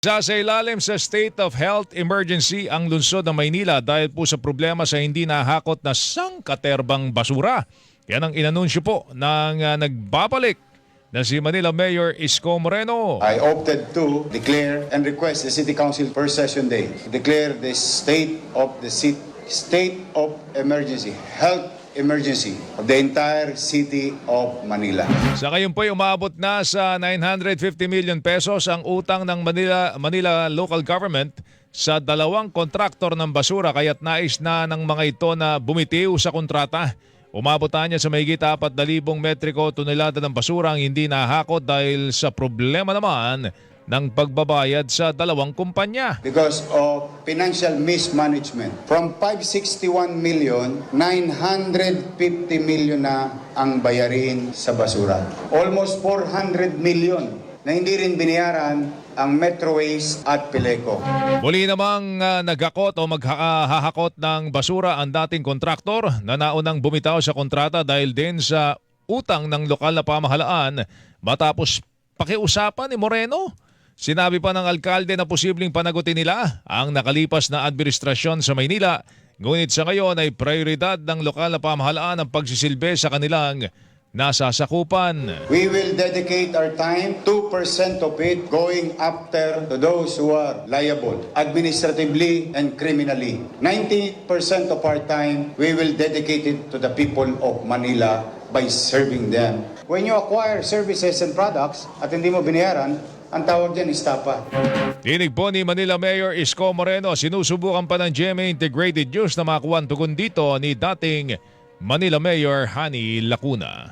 Sa ilalim sa state of health emergency ang lungsod ng Maynila dahil po sa problema sa hindi nahakot na sangkaterbang basura. Yan ang inanunsyo po ng ah, nagbabalik na si Manila Mayor Isko Moreno. I opted to declare and request the City Council per session day declare the state of the city, state of emergency, health emergency of the entire city of Manila. Sa ngayon po ay umabot na sa 950 million pesos ang utang ng Manila, Manila Local Government sa dalawang kontraktor ng basura kaya't nais na ng mga ito na bumitiw sa kontrata. Umabot niya sa mahigit 4,000 metriko tonelada ng basura ang hindi nahakot dahil sa problema naman ng pagbabayad sa dalawang kumpanya. Because of financial mismanagement. From 561 million, 950 million na ang bayarin sa basura. Almost 400 million na hindi rin binayaran ang Metro Waste at Pileco. Muli namang uh, naghakot o maghahakot ng basura ang dating kontraktor na naunang bumitaw sa kontrata dahil din sa utang ng lokal na pamahalaan matapos pakiusapan ni Moreno. Sinabi pa ng alkalde na posibleng panagutin nila ang nakalipas na administrasyon sa Maynila. Ngunit sa ngayon ay prioridad ng lokal na pamahalaan ang pagsisilbi sa kanilang nasasakupan. We will dedicate our time, 2% of it going after those who are liable, administratively and criminally. 90% of our time, we will dedicate it to the people of Manila by serving them. When you acquire services and products at hindi mo binayaran, ang tawag dyan is tapa. Tinig po ni Manila Mayor Isko Moreno, sinusubukan pa ng GMA Integrated News na makakuha ang tugon dito ni dating Manila Mayor Hani Lacuna.